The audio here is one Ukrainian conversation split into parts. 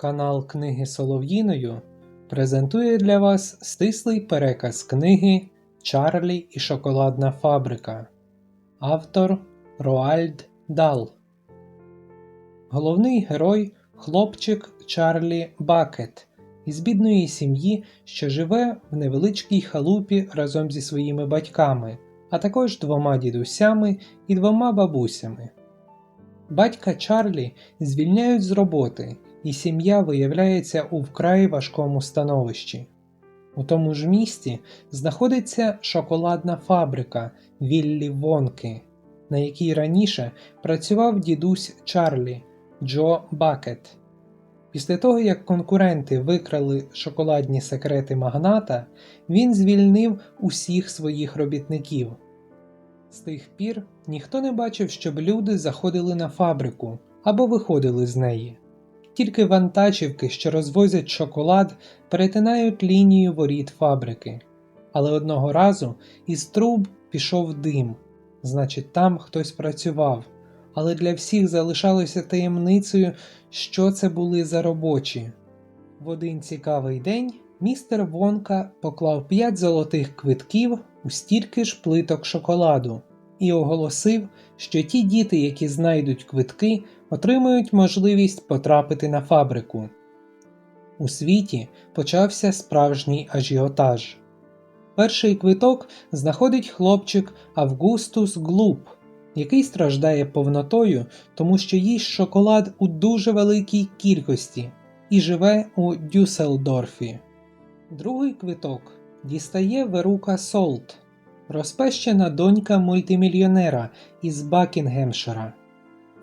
Канал Книги Солов'їною презентує для вас стислий переказ книги Чарлі і Шоколадна фабрика. Автор Роальд Дал. Головний герой хлопчик Чарлі Бакет із бідної сім'ї, що живе в невеличкій халупі разом зі своїми батьками, а також двома дідусями і двома бабусями. Батька Чарлі звільняють з роботи, і сім'я виявляється у вкрай важкому становищі. У тому ж місті знаходиться шоколадна фабрика Віллі Вонки, на якій раніше працював дідусь Чарлі Джо Бакет. Після того, як конкуренти викрали шоколадні секрети магната, він звільнив усіх своїх робітників. З тих пір ніхто не бачив, щоб люди заходили на фабрику або виходили з неї. Тільки вантажівки, що розвозять шоколад, перетинають лінію воріт фабрики. Але одного разу із труб пішов дим, значить, там хтось працював. Але для всіх залишалося таємницею, що це були за робочі. В один цікавий день містер Вонка поклав 5 золотих квитків у стільки ж плиток шоколаду і оголосив, що ті діти, які знайдуть квитки, отримають можливість потрапити на фабрику. У світі почався справжній ажіотаж. Перший квиток знаходить хлопчик Августус Глуп, який страждає повнотою, тому що їсть шоколад у дуже великій кількості і живе у Дюсселдорфі. Другий квиток дістає Верука Солт, розпещена донька мультимільйонера із Бакінгемшира.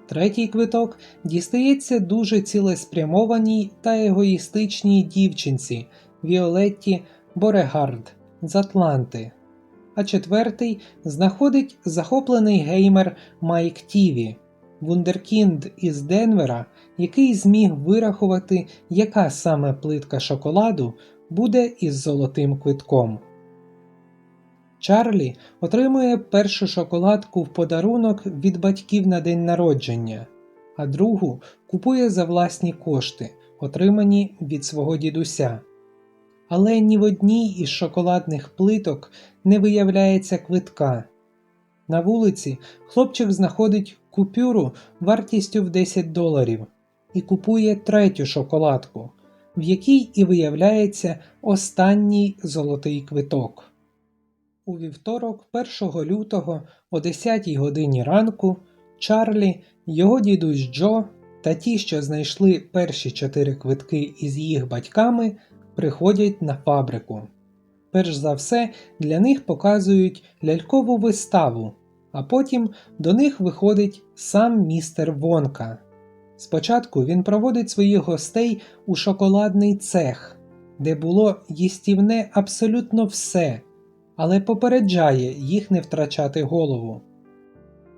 Третій квиток дістається дуже цілеспрямованій та егоїстичній дівчинці Віолетті Борегард з Атланти. А четвертий знаходить захоплений геймер Майк Тіві, вундеркінд із Денвера, який зміг вирахувати, яка саме плитка шоколаду буде із золотим квитком. Чарлі отримує першу шоколадку в подарунок від батьків на день народження, а другу купує за власні кошти, отримані від свого дідуся. Але ні в одній із шоколадних плиток не виявляється квитка. На вулиці хлопчик знаходить купюру вартістю в 10 доларів і купує третю шоколадку, в якій і виявляється останній золотий квиток. У вівторок, 1 лютого, о 10 годині ранку, Чарлі, його дідусь Джо та ті, що знайшли перші чотири квитки із їх батьками, приходять на фабрику. Перш за все, для них показують лялькову виставу, а потім до них виходить сам містер Вонка. Спочатку він проводить своїх гостей у шоколадний цех, де було їстівне абсолютно все але попереджає їх не втрачати голову.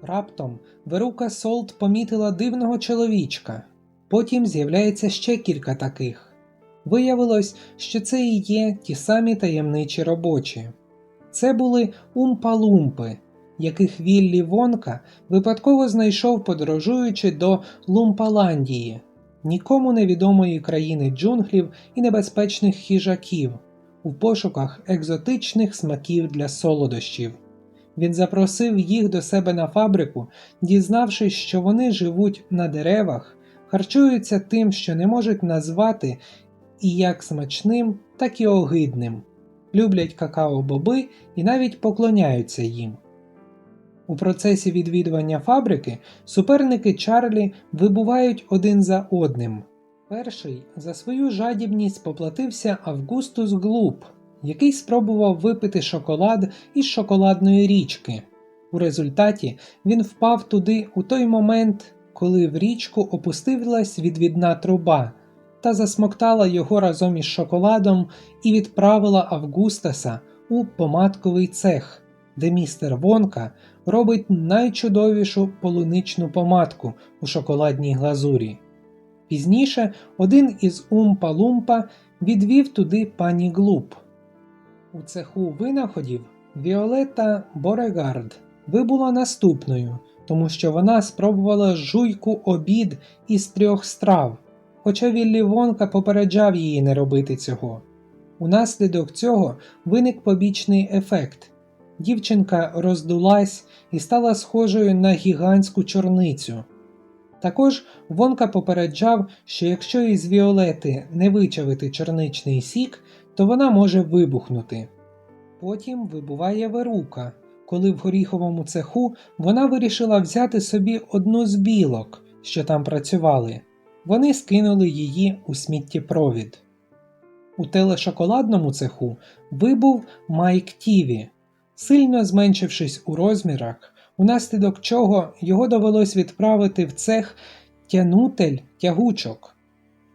Раптом Верука Солт помітила дивного чоловічка, потім з'являється ще кілька таких. Виявилось, що це і є ті самі таємничі робочі. Це були умпа-лумпи, яких Віллі Вонка випадково знайшов, подорожуючи до Лумпаландії, нікому невідомої країни джунглів і небезпечних хижаків у пошуках екзотичних смаків для солодощів. Він запросив їх до себе на фабрику, дізнавшись, що вони живуть на деревах, харчуються тим, що не можуть назвати і як смачним, так і огидним, люблять какао-боби і навіть поклоняються їм. У процесі відвідування фабрики суперники Чарлі вибувають один за одним, Перший за свою жадібність поплатився Августус Глуп, який спробував випити шоколад із шоколадної річки. У результаті він впав туди у той момент, коли в річку опустилась відвідна труба та засмоктала його разом із шоколадом і відправила Августаса у помадковий цех, де містер Вонка робить найчудовішу полуничну помадку у шоколадній глазурі. Пізніше один із Умпа-Лумпа відвів туди пані Глуп. У цеху винаходів Віолетта Борегард вибула наступною, тому що вона спробувала жуйку обід із трьох страв, хоча Віллі Вонка попереджав її не робити цього. Унаслідок цього виник побічний ефект. Дівчинка роздулась і стала схожою на гігантську чорницю. Також Вонка попереджав, що якщо із Віолети не вичавити чорничний сік, то вона може вибухнути. Потім вибуває Верука, коли в горіховому цеху вона вирішила взяти собі одну з білок, що там працювали. Вони скинули її у сміттєпровід. У телешоколадному цеху вибув Майк Тіві, сильно зменшившись у розмірах, унаслідок чого його довелось відправити в цех тянутель тягучок.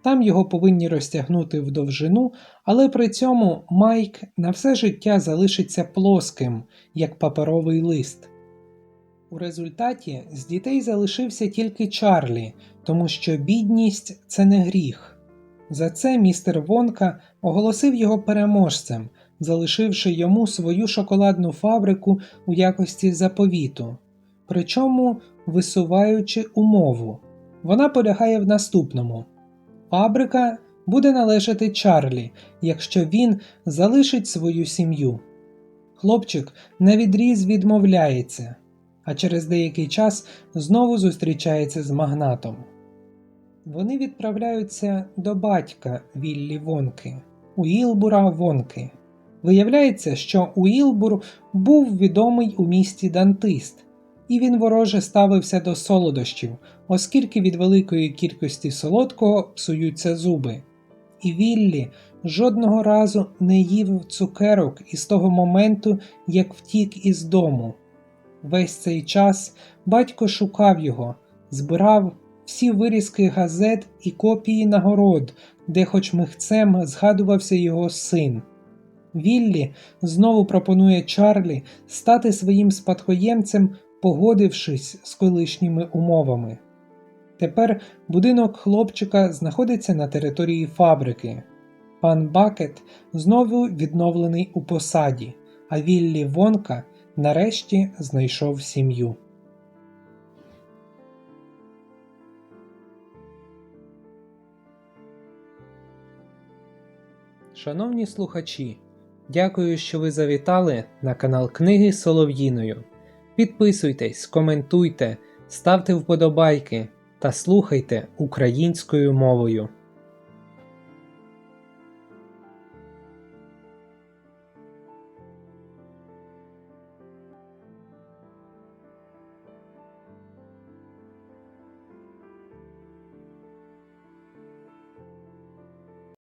Там його повинні розтягнути в довжину, але при цьому Майк на все життя залишиться плоским, як паперовий лист. У результаті з дітей залишився тільки Чарлі, тому що бідність це не гріх. За це містер Вонка оголосив його переможцем, залишивши йому свою шоколадну фабрику у якості заповіту, причому висуваючи умову. Вона полягає в наступному: фабрика буде належати Чарлі, якщо він залишить свою сім'ю. Хлопчик на відріз відмовляється, а через деякий час знову зустрічається з магнатом. Вони відправляються до батька Віллі Вонки, Уілбура Вонки. Виявляється, що Уілбур був відомий у місті Дантист, і він вороже ставився до солодощів, оскільки від великої кількості солодкого псуються зуби. І Віллі жодного разу не їв цукерок із того моменту, як втік із дому. Весь цей час батько шукав його, збирав всі вирізки газет і копії нагород, де хоч михцем згадувався його син. Віллі знову пропонує Чарлі стати своїм спадкоємцем, погодившись з колишніми умовами. Тепер будинок хлопчика знаходиться на території фабрики. Пан Бакет знову відновлений у посаді, а Віллі Вонка нарешті знайшов сім'ю. Шановні слухачі, дякую, що ви завітали на канал Книги Солов'їною. Підписуйтесь, коментуйте, ставте вподобайки та слухайте українською мовою.